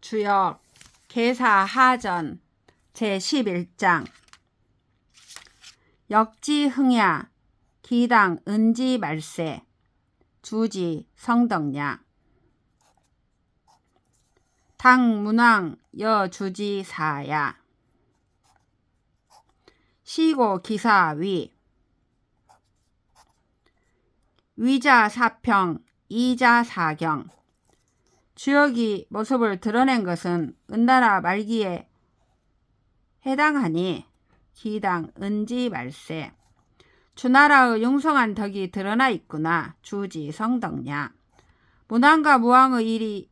주역 계사하전 제11장. 역지흥야 기당 은지 말세 주지 성덕냐. 당문왕 여주지 사야. 시고 기사위. 위자 사평 이자 사경 주역이 모습을 드러낸 것은 은나라 말기에 해당하니 기당 은지 말세. 주나라의 융성한 덕이 드러나 있구나 주지 성덕냐. 문왕과 무왕의 일이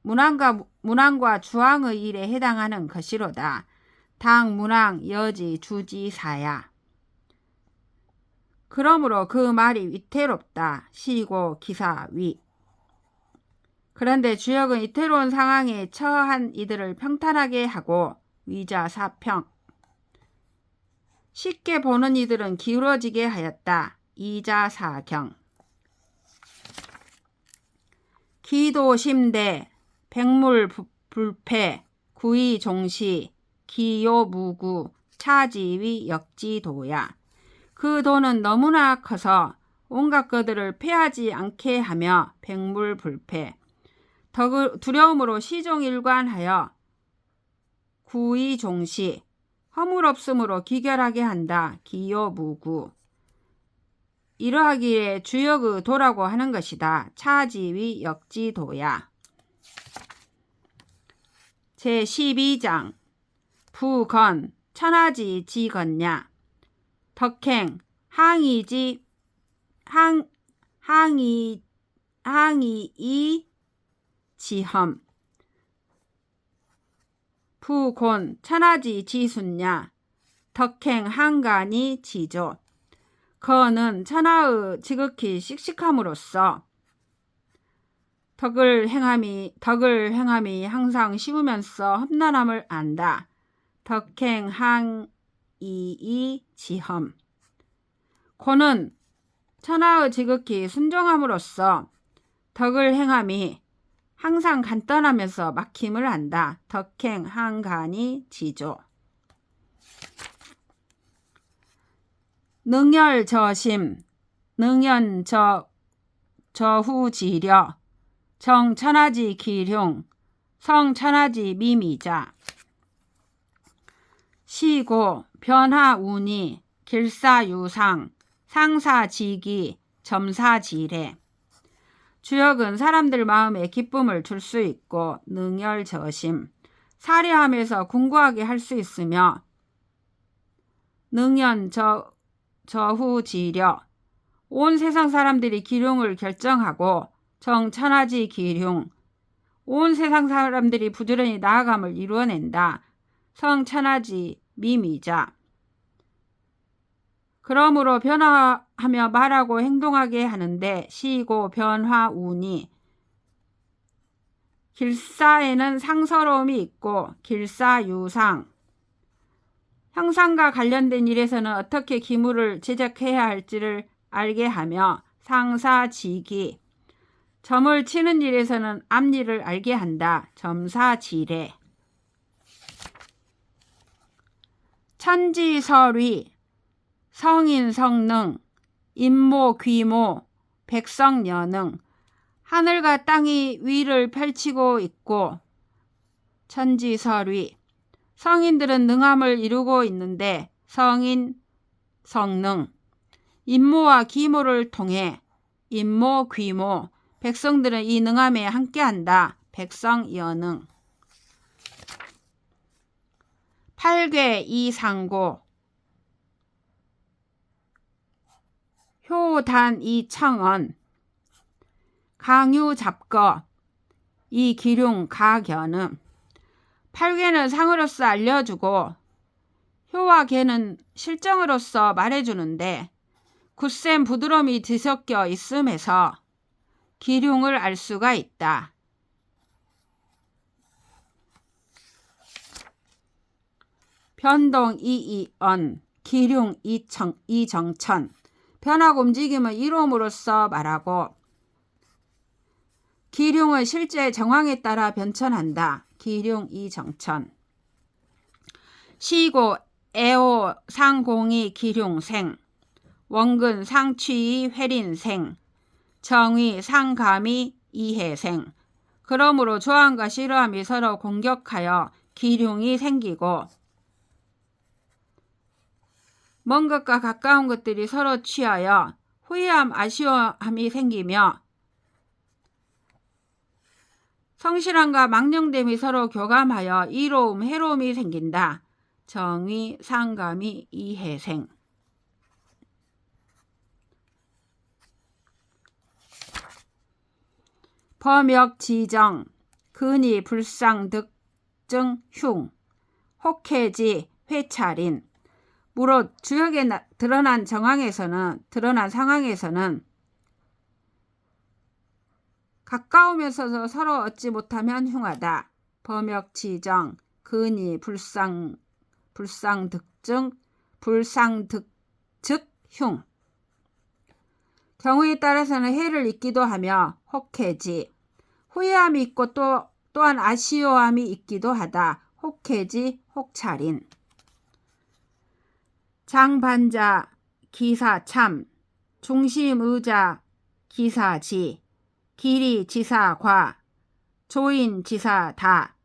문왕과 문왕과 주왕의 일에 해당하는 것이로다. 당 문왕 여지 주지 사야. 그러므로 그 말이 위태롭다. 시고 기사 위 그런데 주역은 이태로운 상황에 처한 이들을 평탄하게 하고 위자 사평. 쉽게 보는 이들은 기울어지게 하였다. 이자 사경. 기도 심대 백물 불패 구이 종시 기요 무구 차지위 역지도야. 그 도는 너무나 커서 온갖 것들을 패하지 않게 하며 백물 불패 덕을 두려움으로 시종일관하여 구의 종시 허물없음으로 기결하게 한다. 기요무구 이러하기에 주역의 도라고 하는 것이다. 차지위 역지도야. 제12장 부건 천하지 지건냐 덕행 항이지 항 항이 항이이 지험 부곤 천하지 지순냐? 덕행 한간이 지조. 거는 천하의 지극히 씩씩함으로써. 덕을 행함이 덕을 행함이 항상 쉬우면서 험난함을 안다. 덕행 항 이이 지험. 고는 천하의 지극히 순종함으로써 덕을 행함이 항상 간단하면서 막힘을 한다. 덕행 한간이 지조. 능열 저심, 능연 저 저후지려, 정천하지 기흉, 성천하지 미미자. 시고 변화운이 길사유상, 상사지기, 점사지례. 주역은 사람들 마음에 기쁨을 줄 수 있고 능열저심, 사례하면서 궁구하게 할 수 있으며 능연 저, 저후지려, 온 세상 사람들이 기륭을 결정하고 정천하지 기륭, 온 세상 사람들이 부지런히 나아감을 이루어낸다. 성천하지 미미자. 그러므로 변화하며 말하고 행동하게 하는데 시고 변화 운이 길사에는 상서로움이 있고 길사유상. 형상과 관련된 일에서는 어떻게 기물을 제작해야 할지를 알게 하며 상사지기. 점을 치는 일에서는 앞일을 알게 한다. 점사지례. 천지설위 성인 성능, 인모 귀모, 백성 여능, 하늘과 땅이 위를 펼치고 있고 천지설위, 성인들은 능함을 이루고 있는데 성인 성능, 인모와 귀모를 통해 인모 귀모, 백성들은 이 능함에 함께한다. 백성 여능. 팔괴 이상고 효단 이 청언 강유 잡거 이 기룡 가견음 팔개는 상으로서 알려주고 효와 개는 실정으로서 말해주는데 굳센 부드러움이 뒤섞여 있음에서 기룡을 알 수가 있다. 변동 이이언 기룡 이청 이정천 변화고 움직임을 이로움으로써 말하고 기륭은 실제 정황에 따라 변천한다. 기륭 이정천. 시고 애호 상공이 기륭생. 원근 상취이 회린생. 정의 상감이 이해생. 그러므로 좋아함과 싫어함이 서로 공격하여 기륭이 생기고 먼 것과 가까운 것들이 서로 취하여 후회함, 아쉬워함이 생기며 성실함과 망령됨이 서로 교감하여 이로움, 해로움이 생긴다. 정의, 상감이 이해생. 범역 지정, 근이 불상 득증 흉, 혹해지 회찰인. 무릇 주역에 나- 드러난 정황에서는 드러난 상황에서는 가까우면서도 서로 얻지 못하면 흉하다. 범역 지정, 근이 불상 불상 득증 불상 득즉 흉. 경우에 따라서는 해를 입기도 하며 혹해지 후회함이 있고 또 또한 아쉬워함이 있기도 하다. 혹해지 혹찰인. 장반자 기사 참. 중심의자 기사지. 길이 지사과. 조인 지사다.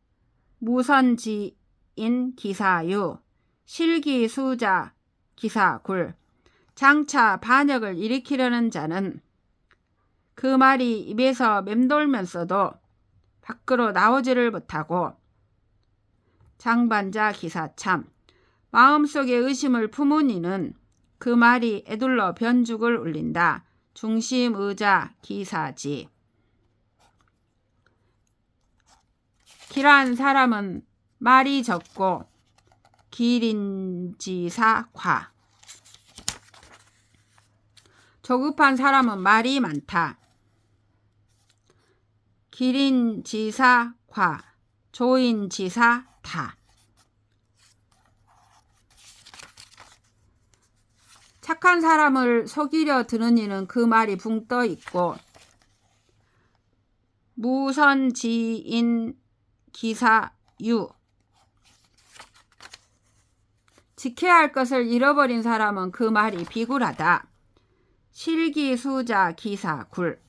무선지인 기사유. 실기수자 기사굴. 장차 반역을 일으키려는 자는 그 말이 입에서 맴돌면서도 밖으로 나오지를 못하고 장반자 기사참 마음속에 의심을 품은 이는 그 말이 애둘러 변죽을 울린다. 중심 의자 기사지. 길한 사람은 말이 적고 길인지사 과. 조급한 사람은 말이 많다. 길인지사 과. 조인지사 다. 착한 사람을 속이려 드는 이는 그 말이 붕 떠 있고 무선지인 기사유 지켜야 할 것을 잃어버린 사람은 그 말이 비굴하다. 실기수자 기사굴